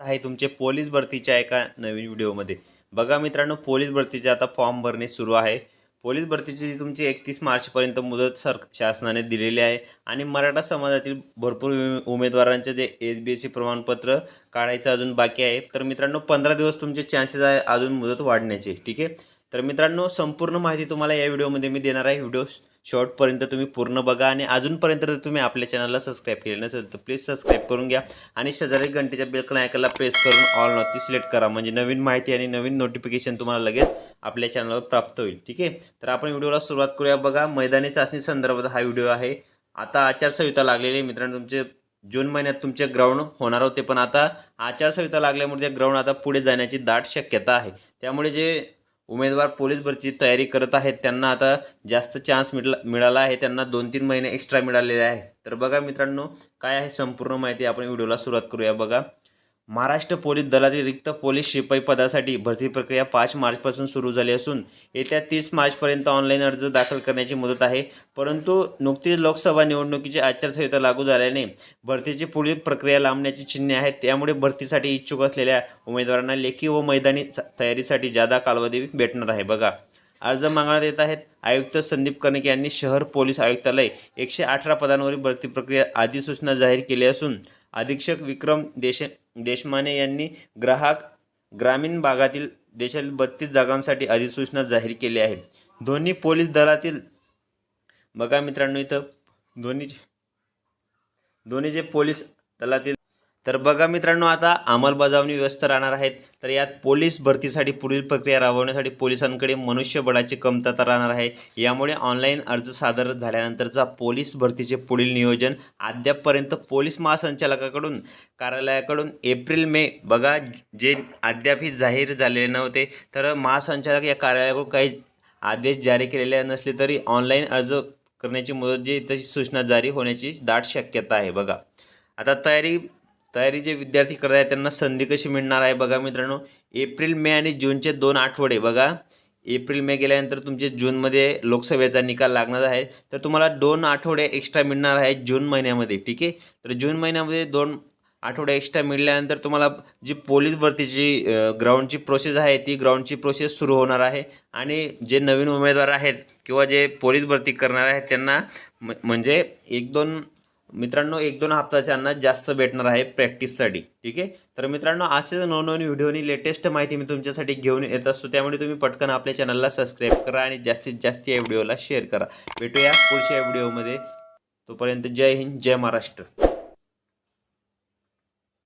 आहे तुमचे पोलीस भरतीच्या एका नवीन व्हिडिओमध्ये. बघा मित्रांनो पोलीस भरतीचे आता फॉर्म भरणे सुरू आहे. पोलीस भरतीची जी तुमची एकतीस मार्चपर्यंत मुदत सर शासनाने दिलेली आहे आणि मराठा समाजातील भरपूर उमे- उमेदवारांचे जे एस बी एस सी प्रमाणपत्र काढायचं अजून बाकी आहे. तर मित्रांनो पंधरा दिवस तुमचे चान्सेस आहे अजून मुदत वाढण्याचे ठीक आहे? तर मित्रांनो संपूर्ण माहिती तुम्हाला या व्हिडिओमध्ये मी देणार आहे. व्हिडिओ शॉर्टपर्यंत तुम्ही पूर्ण बघा आणि अजूनपर्यंत जर तुम्ही आपल्या चॅनलला सबस्क्राईब केले नसेल तर प्लीज सबस्क्राईब करून घ्या. आणि शेजारी घंटेच्या बेलकन ऐकायला प्रेस करून ऑल नॉटी सिलेक्ट करा. म्हणजे नवीन माहिती आणि नवीन नोटिफिकेशन तुम्हाला लगेच आपल्या चॅनलवर प्राप्त होईल. ठीक आहे? तर आपण व्हिडिओला सुरुवात करूया. बघा मैदानी चाचणी संदर्भात हा व्हिडिओ आहे. आता आचारसंहिता लागलेली आहे. मित्रांनो तुमचे जून महिन्यात तुमचे ग्राउंड होणार होते. पण आता आचारसंहिता लागल्यामुळे ते ग्राउंड आता पुढे जाण्याची दाट शक्यता आहे. त्यामुळे जे उमेदवार पोलीस भरतीची तयारी करत आहेत. त्यांना आता जास्त चान्स मिळला मिळाला आहे. त्यांना दोन तीन महिने एक्स्ट्रा मिळालेले आहे. तर बघा मित्रांनो काय आहे संपूर्ण माहिती आपण व्हिडिओला सुरुवात करूया. बघा महाराष्ट्र पोलीस दलातील रिक्त पोलीस शिपाई पदासाठी भरती प्रक्रिया पाच मार्चपासून सुरू झाली असून येत्या तीस मार्चपर्यंत ऑनलाईन अर्ज दाखल करण्याची मुदत आहे. परंतु नुकतीच लोकसभा निवडणुकीची आचारसंहिता लागू झाल्याने भरतीची पुढील प्रक्रिया लांबण्याची चिन्हे आहेत. त्यामुळे भरतीसाठी इच्छुक असलेल्या उमेदवारांना लेखी व मैदानी तयारीसाठी जादा कालावधी भेटणार आहे. बघा अर्ज मागण्यात येत आहेत. आयुक्त संदीप कर्णिक यांनी शहर पोलीस आयुक्तालय एकशे अठरा पदांवरील भरती प्रक्रिया अधिसूचना जाहीर केली असून अधीक्षक विक्रम देशे देशमाने यांनी ग्राहक ग्रामीण भागातील देशातील बत्तीस जागांसाठी अधिसूचना जाहीर केली आहे. दोन्ही पोलीस दलातील बघा मित्रांनो इथं. दोन्ही दोन्ही जे पोलीस दलातील तर बघा मित्रांनो आता अंमलबजावणी व्यवस्था राहणार आहेत. तर यात पोलीस भरतीसाठी पुढील प्रक्रिया राबवण्यासाठी पोलिसांकडे मनुष्यबळाची कमतरता राहणार आहे. यामुळे ऑनलाईन अर्ज सादर झाल्यानंतरचा पोलीस भरतीचे पुढील नियोजन अद्यापपर्यंत पोलीस महासंचालकाकडून कार्यालयाकडून एप्रिल मे बघा जे अद्यापही जाहीर झालेले नव्हते तर महासंचालक या कार्यालयाकडून काही आदेश जारी केलेले नसले तरी ऑनलाईन अर्ज करण्याची मुदत जी तशी सूचना जारी होण्याची दाट शक्यता आहे बघा. आता तयारी तयारी जे विद्यार्थी करत आहेत त्यांना संधी कशी मिळणार आहे बघा मित्रांनो. एप्रिल मे आणि जूनचे दोन आठवडे बघा. एप्रिल मे गेल्यानंतर तुमचे जूनमध्ये लोकसभेचा निकाल लागणार आहे. तर तुम्हाला दोन आठवडे एक्स्ट्रा मिळणार आहेत जून महिन्यामध्ये ठीक आहे? तर जून महिन्यामध्ये दोन आठवडे एक्स्ट्रा मिळाल्यानंतर तुम्हाला जी पोलीस भरतीची ग्राउंडची प्रोसेस आहे ती ग्राउंडची प्रोसेस सुरू होणार आहे. आणि जे नवीन उमेदवार आहेत किंवा जे पोलीस भरती करणार आहेत त्यांना म म्हणजे एक दोन मित्रांनो एक दोन हप्त्याच्यांना जास्त भेटणार आहे प्रॅक्टिससाठी ठीक आहे? तर मित्रांनो असेच नवनवीन व्हिडिओनी लेटेस्ट माहिती मी तुमच्यासाठी घेऊन येत असतो. त्यामुळे तुम्ही पटकन आपल्या चॅनलला सबस्क्राईब करा आणि जास्तीत जास्त या व्हिडिओला शेअर करा. भेटूया पुढच्या व्हिडिओमध्ये. तोपर्यंत जय हिंद जय महाराष्ट्र.